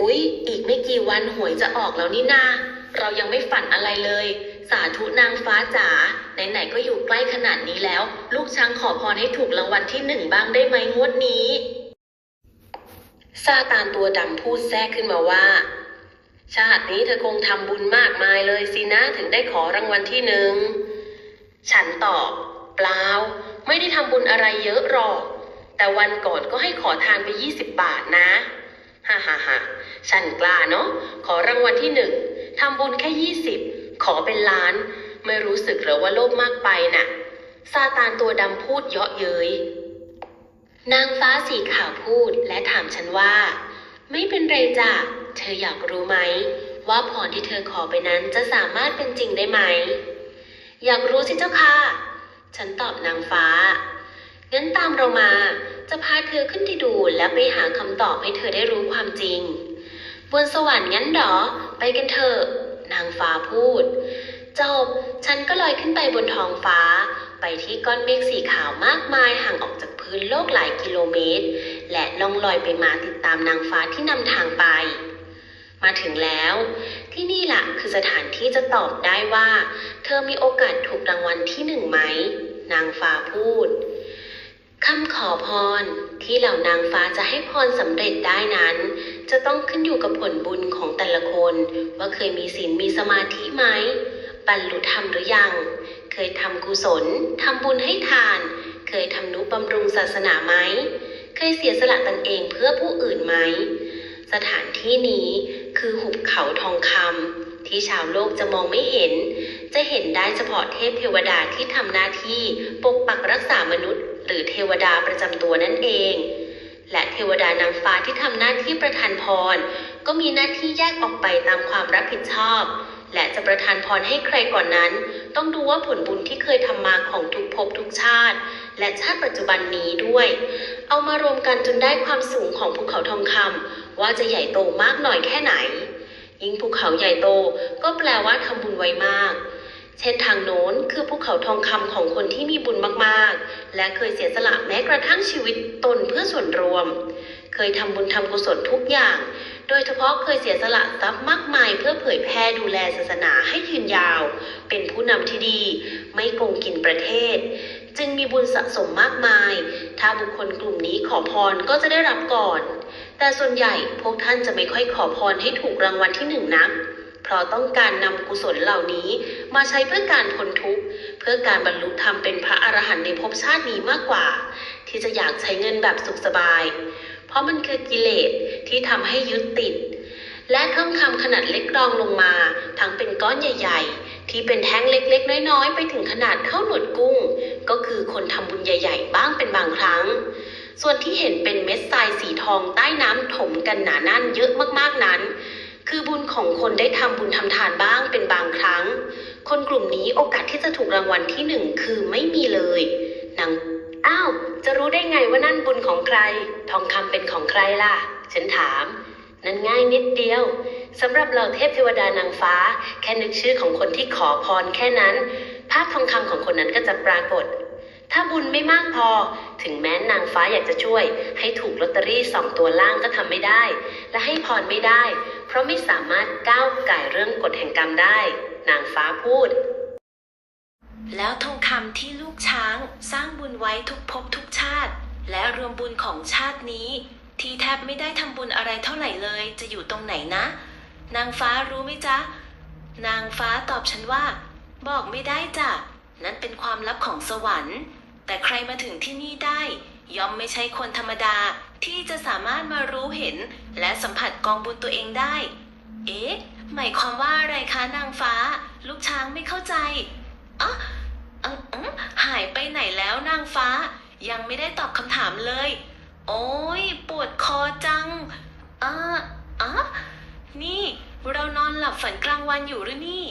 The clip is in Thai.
อุ๊ย อีกไม่กี่วันหวยจะออกแล้วนี่นา เรายังไม่ฝันอะไรเลย สาธุนางฟ้าจ๋า ไหนๆก็อยู่ใกล้ขนาดนี้แล้ว ลูกช้างขอพรให้ถูกรางวัลที่หนึ่งบ้างได้ไหมงวดนี้ ซาตานตัวดำพูดแทรกขึ้นมาว่า ชาตินี้เธอคงทำบุญมากมายเลยสินะถึงได้ขอรางวัลที่หนึ่ง ฉันตอบ เปล่า ไม่ได้ทำบุญอะไรเยอะหรอก แต่วันก่อนก็ให้ขอทานไป20บาทนะ ฮ่าฮ่าฮ่าฉันกล้าเนาะ ขอรางวัลที่หนึ่งทำบุญแค่20ขอเป็นล้าน ไม่รู้สึกหรอว่าโลภมากไปน่ะ ซาตานตัวดำพูดเยาะเย้ย นางฟ้าสีขาวพูดและถามฉันว่า ไม่เป็นไรจ้ะ เธออยากรู้ไหม ว่าพรที่เธอขอไปนั้นจะสามารถเป็นจริงได้ไหม อยากรู้สิเจ้าค่ะ ฉันตอบนางฟ้า งั้นตามเรามา จะพาเธอขึ้นที่ดูและไปหาคำตอบให้เธอได้รู้ความจริง บนสวรรค์งั้นเหรอ ไปกันเถอะ นางฟ้าพูด จบ ฉันก็ลอยขึ้นไปบนท้องฟ้า ไปที่ก้อนเมฆสีขาวมากมายห่างออกจากพื้นโลกหลายกิโลเมตร และล่องลอยไปมาติดตามนางฟ้าที่นำทางไป มาถึงแล้ว ที่นี่ละคือสถานที่จะตอบได้ว่า เธอมีโอกาสถูกรางวัลที่หนึ่งไหม นางฟ้าพูด ขอพร ที่เหล่านางฟ้าจะให้พรสำเร็จได้นั้น จะต้องขึ้นอยู่กับผลบุญของแต่ละคน ว่าเคยมีศีลมีสมาธิไหมบรรลุธรรมหรือยัง เคยทำกุศลทำบุญให้ทาน เคยทำนุบำรุงศาสนาไหม เคยเสียสละตนเองเพื่อผู้อื่นไหม สถานที่นี้คือหุบเขาทองคำที่ชาวโลกจะมองไม่เห็น จะเห็นได้เฉพาะเทพเทวดาที่ทำหน้าที่ปกปักรักษามนุษย์ หรือเทวดาประจำตัวนั่นเอง และเทวดานางฟ้าที่ทำหน้าที่ประทานพร ก็มีหน้าที่แยกออกไปตามความรับผิดชอบ และจะประทานพรให้ใครก่อนนั้น ต้องดูว่าผลบุญที่เคยทำมาของทุกภพทุกชาติ และชาติปัจจุบันนี้ด้วย เอามารวมกันจนได้ความสูงของภูเขาทองคำว่าจะใหญ่โตมากหน่อยแค่ไหน ยิ่งภูเขาใหญ่โตก็แปลว่าทำบุญไว้มาก เช่นทางโน้นคือภูเขาทองคำของคนที่มีบุญมากๆ และเคยเสียสละแม้กระทั่งชีวิตตนเพื่อส่วนรวม เคยทำบุญทำกุศลทุกอย่าง โดยเฉพาะเคยเสียสละทรัพย์มากมายเพื่อเผยแพร่ดูแลศาสนาให้ยืนยาว เป็นผู้นำที่ดี ไม่โกงกินประเทศ จึงมีบุญสะสมมากมาย ถ้าบุคคลกลุ่มนี้ขอพรก็จะได้รับก่อน แต่ส่วนใหญ่พวกท่านจะไม่ค่อยขอพรให้ถูกรางวัลที่หนึ่งนัก เพราะต้องการนำกุศลเหล่านี้มาใช้เพื่อการพ้นทุกข์ เพื่อการบรรลุธรรมเป็นพระอรหันต์ในภพชาตินี้มากกว่า ที่จะอยากใช้เงินแบบสุขสบาย เพราะมันคือกิเลสที่ทำให้ยึดติด และท่องคำขนาดเล็กรองลงมา ทั้งเป็นก้อนใหญ่ ๆ ที่เป็นแท่งเล็กๆ น้อยๆ ไปถึงขนาดเท่าหนวดกุ้ง ก็คือคนทำบุญใหญ่ ๆ บ้างเป็นบางครั้งส่วนที่เห็นเป็นเม็ดทรายสีทองใต้น้ำถมกันหนาแน่นเยอะมากๆนั้น คือบุญของคนได้ทำบุญทำทานบ้างเป็นบางครั้ง คนกลุ่มนี้โอกาสที่จะถูกรางวัลที่หนึ่งคือไม่มีเลยนางอ้าว จะรู้ได้ไงว่านั่นบุญของใคร ทองคำเป็นของใครล่ะ ฉันถาม นั่นง่ายนิดเดียวสำหรับเราเทพเทวดานางฟ้า แค่นึกชื่อของคนที่ขอพรแค่นั้น ภาพทองคำของคนนั้นก็จะปรากฏ ถ้าบุญไม่มากพอ ถึงแม้นางฟ้าอยากจะช่วย ให้ถูกลอตเตอรี่สองตัวล่างก็ทำไม่ได้ และให้พรไม่ได้เพราะไม่สามารถก้าวไก่เรื่องกฎแห่งกรรมได้ นางฟ้าพูด แล้วทองคำที่ลูกช้างสร้างบุญไว้ทุกภพทุกชาติ และรวมบุญของชาตินี้ ที่แทบไม่ได้ทำบุญอะไรเท่าไหร่เลย จะอยู่ตรงไหนนะ นางฟ้ารู้ไหมจ๊ะ นางฟ้าตอบฉันว่า บอกไม่ได้จ้ะนั่นเป็นความลับของสวรรค์ แต่ใครมาถึงที่นี่ได้ ย่อมไม่ใช่คนธรรมดาที่จะสามารถมารู้เห็น และสัมผัสกองบุญตัวเองได้ เอ๊ะ หมายความว่าอะไรคะนางฟ้า ลูกช้างไม่เข้าใจอ๋ออออหายไปไหนแล้วนางฟ้า ยังไม่ได้ตอบคำถามเลย โอ้ยปวดคอจังอ่าอะนี่ เรานอนหลับฝันกลางวันอยู่หรือนี่